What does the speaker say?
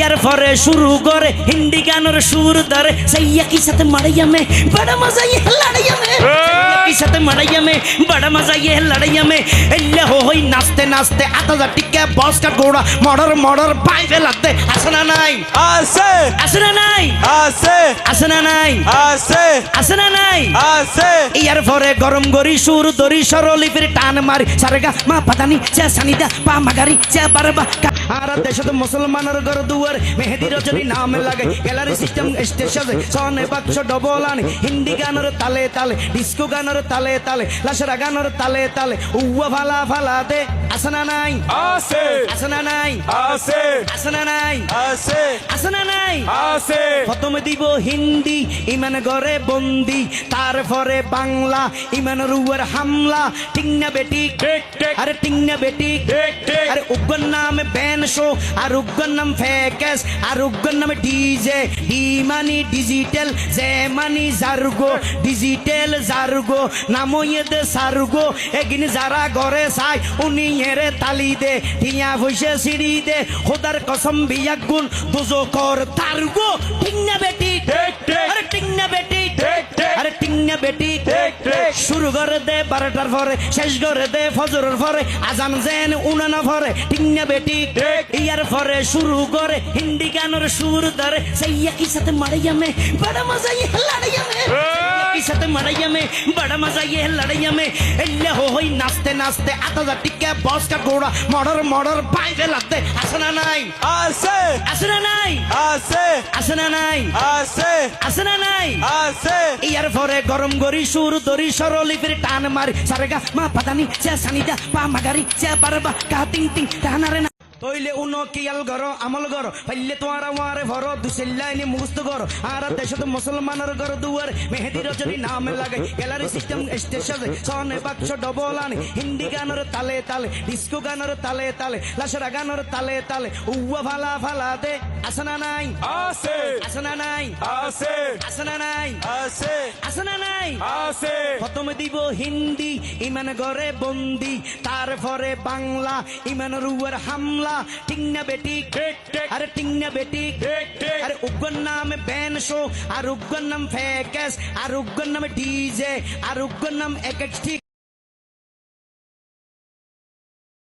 ইয়ার পরে শুরু করে হিন্দি গানের সুর ধরে। সাইয়া কি সাথে মারাইয়া মে বড় মজা ইয়ে লড়াইয়া মে কি সাথে মারাইয়া মে বড় মজা ইয়ে লড়াইয়া মে এল্লে হো হই নাচতে নাচতে আতা টিকে বস কা গোড়া মর্ডার মর্ডার পাই ফেলাতে আসনা নাই? আছে। আসনা নাই? আছে। আসনা নাই? আছে। আসনা নাই। আছে। ইয়ার পরে গরম গরি সুর দরি সরলিপির টান মারি। সারেগা মা পাতানি চা সানিদা পা মাগারি চা বারবা আর দেশত মুসলমানের ঘর দুয়ার মেহেদি রজনী নাম লাগে। গ্যালারি সিস্টেম স্টেশন সনে বাক্স ডবল আনি। হিন্দি গানের তালে তালে ডিস্কো গানের তালে তালে লাসরা গানের তালে তালে। উয়া ফালা ফালা দে। আসনা নাই? আছে। আসনা নাই? আছে। আসনা নাই? আছে। আছে। প্রথমে দিব হিন্দি ইমান ঘরে বন্দি। তারপরে বাংলা ইমান উপর হামলা। টিংনা বেটি। আরে টিংনা বেটি। আরে উগ্গর নাম ব্যান শো আর উগ্গর নাম ফেকেস আর উগ্গর নাম ডিজে। ডি মানি ডিজিটাল জে মানি জার্গো। ডিজিটাল জার্গো নাম দে সার্গো। এগিন যারা ঘরে চাই উনি এরে তালি দে। টিয়া ভইসে সিঁড়ি দে। খোদার কসম বিয়াক গুণ দুজো কর তার্গো টিংনা বেটি আরে টিংনা বেটি আরে টিংনা বেটি শুরু করে দে বারোটার পরে শেষ করে দে ফজরের পরে আজান জেন উনানা পরে টিংনা বেটি। ইয়ার পরে শুরু করে হিন্দি গানের সুর ধরে সাইয়া কি সাথে মারাইয়া মে বড় মজা ইয়ে মে সাইয়া কি সাথে মারাইয়া মে বড় মজা ইয়ে লড়াইয়া মে এল্লে হো হই নাচতে নাচতে আতা টিকে বস কা মর্ডার মর্ডার পাই ফেলাতে আসনা নাই আছে আসনা নাই আছে আসনা নাই আছে আসনা নাই আছে ইয়ার পরে গরম গরি সুর দরি সরলিপির টান মারি সারেগা মা পাতানি চা সানিদা পা মাগারি চা বারবা কা তিং তিং টানারে না তইলে উনো কিয়াল গর আমল গর পাইলে তোমার আমারে ভর দুসেল্লাইনি মুস্ত গর আর দেশত মুসলমানের গর দুয়ার মেহেদি রজনী নাম লাগে গ্যালারি সিস্টেম স্টেশন সনে বাক্স ডবল আনি। হিন্দি গানের তালে তালে ডিস্কো গানের তালে তালে লাসরা গানের তালে তালে। উয়া ভালা ভালা দে আসনা নাই? আছে। আসনা নাই? আছে। আসনা নাই? আছে। আসনা নাই? আছে। প্রথমে দিব হিন্দি ইমান ঘরে বন্দি। তারপরে বাংলা ইমান উপর হামলা। টিংনা বেটি ঠিক ঠিক আরে টিংনা বেটি ঠিক ঠিক আরে উগ্গর নাম ব্যান শো আর উগ্গর নাম ফেকেস